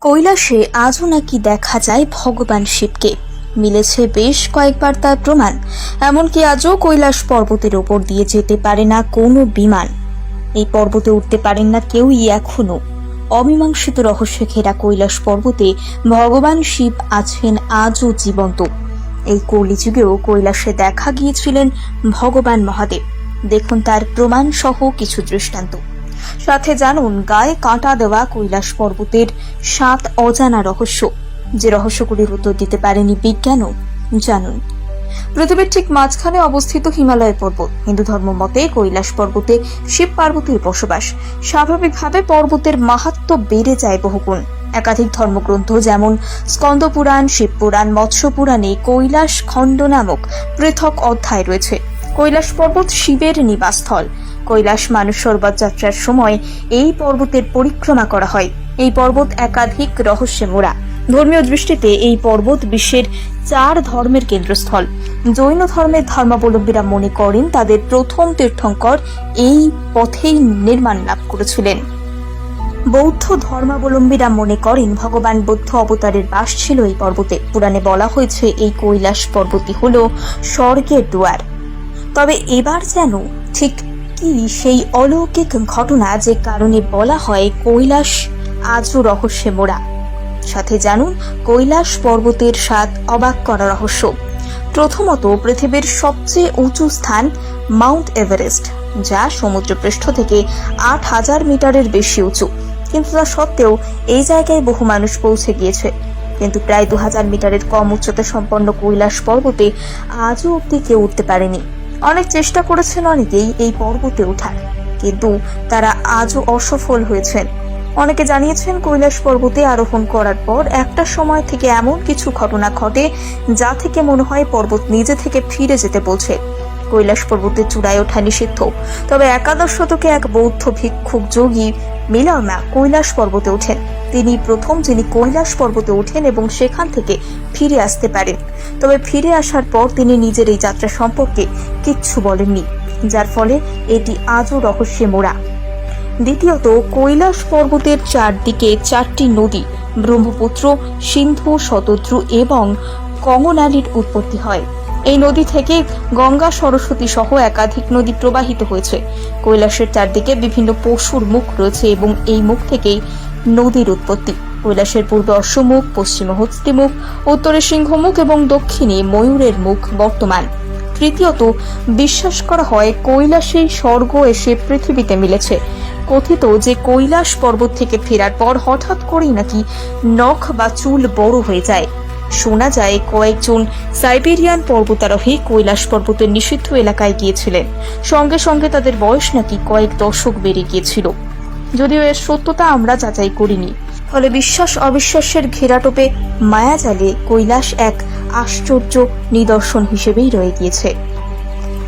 কৈলাসে আজও নাকি দেখা যায় ভগবান শিবকে। মিলেছে বেশ কয়েকবার তার প্রমাণ। এমনকি আজও কৈলাস পর্বতের ওপর দিয়ে যেতে পারে না কোনো বিমান। এই পর্বতে উঠতে পারেন না কেউই এখনও। অমীমাংসিত রহস্যে ঘেরা কৈলাস পর্বতে ভগবান শিব আছেন আজও জীবন্ত। এই কলিযুগেও কৈলাসে দেখা গিয়েছিলেন ভগবান মহাদেব। দেখুন তার প্রমাণ সহ কিছু দৃষ্টান্ত। সাথে জানুন, গায়ে কাঁটা দেওয়া কৈলাস পর্বতের সাত অজানা রহস্য। যে রহস্যগুলির উত্তর দিতে পারেনি বিজ্ঞানও, জানুন। পৃথিবীর ঠিক মাঝখানে অবস্থিত হিমালয় পর্বত, হিন্দু ধর্ম মতে কৈলাস পর্বতে শিব পার্বতীর বসবাস। স্বাভাবিকভাবে পর্বতের মাহাত্ম্য বেড়ে যায় বহুগুণ। একাধিক ধর্মগ্রন্থ যেমন স্কন্দ পুরাণ, শিব পুরাণ, মৎস্য পুরাণে কৈলাস খণ্ড নামক পৃথক অধ্যায় রয়েছে। কৈলাস পর্বত শিবের নিবাসস্থল। কৈলাস মানুষ সরোবর যাত্রার সময় এই পর্বতের পরিক্রমা করা হয়। এই পর্বত একাধিক রহস্যে মোড়া ধর্মীয় দৃষ্টিতে এই পর্বত বিশ্বের চার ধর্মের কেন্দ্রস্থল। জৈন ধর্মের ধর্মাবলম্বীরা মনে করেন তাদের প্রথম তীর্থঙ্কর এই পথেই নির্মাণ লাভ করেছিলেন। বৌদ্ধ ধর্মাবলম্বীরা মনে করেন ভগবান বৌদ্ধ অবতারের বাস ছিল এই পর্বতে। পুরাণে বলা হয়েছে এই কৈলাস পর্বতই হল স্বর্গের দুয়ার। তবে এবার যেন ঠিক কি সেই অলৌকিক ঘটনা যে কারণে বলা হয় কৈলাস আজও রহস্যে মোড়া? সাথে জানুন, কৈলাস পর্বতের সাত অবাক করা রহস্য। প্রথমত পৃথিবীর সবচেয়ে উঁচু স্থান মাউন্ট এভারেস্ট, যা সমুদ্রপৃষ্ঠ থেকে আট হাজার মিটারের বেশি উঁচু। কিন্তু তা সত্ত্বেও এই জায়গায় বহু মানুষ পৌঁছে গিয়েছে। কিন্তু প্রায় দু হাজার মিটারের কম উচ্চতা সম্পন্ন কৈলাস পর্বতে আজও অব্দি কেউ উঠতে পারেনি। অনেক চেষ্টা করেছেন অনেকেই এই পর্বতে ওঠার। কিন্তু তারা আজও অসফল হয়েছেন। অনেকে জানিয়েছেন কৈলাস পর্বতে আরোহণ করার পর একটা সময় থেকে এমন কিছু ঘটনা ঘটে যা থেকে মনে হয় পর্বত নিজে থেকে ফিরে যেতে বলছে। কৈলাস পর্বতের চূড়ায় ওঠা নিষিদ্ধ। তবে একাদশ শতকে এক বৌদ্ধ ভিক্ষুক যোগী মিলামা কৈলাস পর্বতে ওঠেন। তিনি প্রথম যিনি কৈলাস পর্বতে ওঠেন এবং সেখান থেকে ফিরে আসতে পারেন। তবে ফিরে আসার পর তিনি নিজের এই যাত্রা সম্পর্কে কিচ্ছু বলেননি, যার ফলে এটি আজও রহস্যে মোড়া দ্বিতীয়ত, কৈলাস পর্বতের চারদিকে চারটি নদী, ব্রহ্মপুত্র, সিন্ধু, শতদ্রু এবং কমলালির উৎপত্তি হয়। এই নদী থেকে গঙ্গা সরস্বতী সহ একাধিক নদী প্রবাহিত হয়েছে। কৈলাসের চারদিকে বিভিন্ন পশুর মুখ রয়েছে এবং এই মুখ থেকেই নদীর উৎপত্তি। কৈলাসের পূর্বে অশ্বমুখ, পশ্চিমে হস্তিমুখ, উত্তরে সিংহমুখ এবং দক্ষিণে ময়ূরের মুখ বর্তমান। তৃতীয়ত, বিশ্বাস করা হয় কৈলাসেই স্বর্গ এসে পৃথিবীতে মিলেছে। কথিত যে কৈলাস পর্বত থেকে ফেরার পর হঠাৎ করেই নাকি নখ বা চুল বড় হয়ে যায়। শোনা যায়, কয়েকজন সাইবেরিয়ান পর্বতারোহী কৈলাস পর্বতের নিষিদ্ধ এলাকায় গিয়েছিলেন। সঙ্গে সঙ্গে তাদের বয়স নাকি কয়েক দশক বেড়ে গিয়েছিল। যদিও এর সত্যতা আমরা যাচাই করিনি। ফলে বিশ্বাস অবিশ্বাসের ঘেরাটোপে মায়াজালে কৈলাস এক আশ্চর্য নিদর্শন হিসেবেই রয়ে গিয়েছে।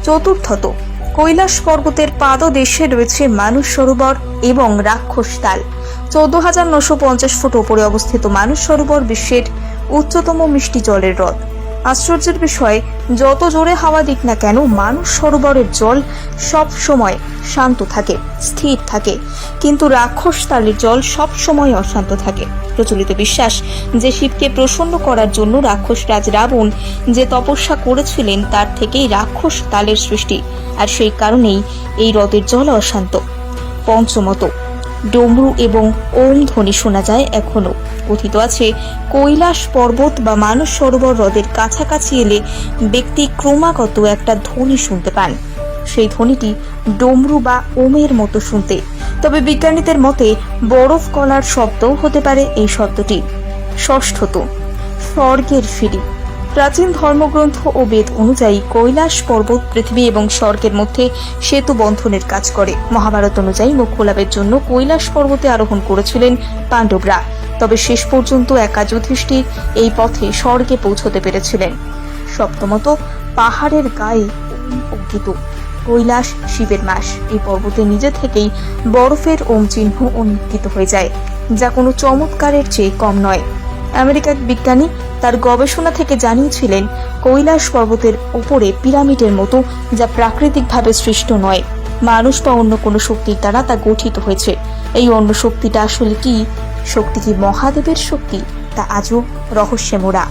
চতুর্থত কৈলাস পর্বতের পাদদেশে রয়েছে মানুষ সরোবর এবং রাক্ষস তাল। চোদ্দ হাজার নশো পঞ্চাশ ফুট ওপরে অবস্থিত মানুষ সরোবর বিশ্বের উচ্চতম মিষ্টি জলের হ্রদ। আশ্চর্যের বিষয়, যত জোরে হাওয়া দিক না কেন মানুষ সরোবরের জল সব সময় শান্ত থাকে, স্থির থাকে। কিন্তু রাক্ষস তালের জল সব সময় অশান্ত থাকে। প্রচলিত বিশ্বাস যে শিবকে প্রসন্ন করার জন্য রাক্ষস রাজ রাবণ যে তপস্যা করেছিলেন, তার থেকেই রাক্ষস তালের সৃষ্টি। আর সেই কারণেই এই হ্রদের জল অশান্ত। পঞ্চমত ডমরু এবং ওম ধ্বনি শোনা যায় এখনও কথিত আছে, কৈলাস পর্বত বা মানস সরোবর হ্রদের কাছাকাছি এলে ব্যক্তি ক্রমাগত একটা ধ্বনি শুনতে পান। সেই ধ্বনিটি ডমরু বা ওমের মতো শুনতে। তবে বিজ্ঞানীদের মতে বরফ কলার শব্দও হতে পারে এই শব্দটি। ষষ্ঠত, স্বর্গের ফিরি প্রাচীন ধর্মগ্রন্থ ও বেদ অনুযায়ী কৈলাস পর্বত, পৃথিবী এবং স্বর্গের মধ্যে সেতু বন্ধনের কাজ করে। মহাভারত অনুযায়ী মুখ্য লাভের জন্য কৈলাস পর্বতে আরোহণ করেছিলেন পাণ্ডবরা। তবে শেষ পর্যন্ত একা যুধিষ্ঠির এই পথে স্বর্গে পৌঁছতে পেরেছিলেন। সপ্তমত, পাহাড়ের গায়ে অঙ্কিত কৈলাস শিবের মাস। এই পর্বতে নিজে থেকেই বরফের ওম চিহ্ন অঙ্কিত হয়ে যায়, যা কোনো চমৎকারের চেয়ে কম নয়। আমেরিকার বিজ্ঞানী তার গবেষণা থেকে জানিয়েছিলেন, কৈলাস পর্বতের উপরে পিরামিডের মতো, যা প্রাকৃতিকভাবে সৃষ্ট নয়। মানুষ বা অন্য কোনো শক্তির দ্বারা তা গঠিত হয়েছে। এই অন্য শক্তিটা আসলে কি? শক্তি কি মহাদেবের শক্তি? তা আজও রহস্যে মোড়া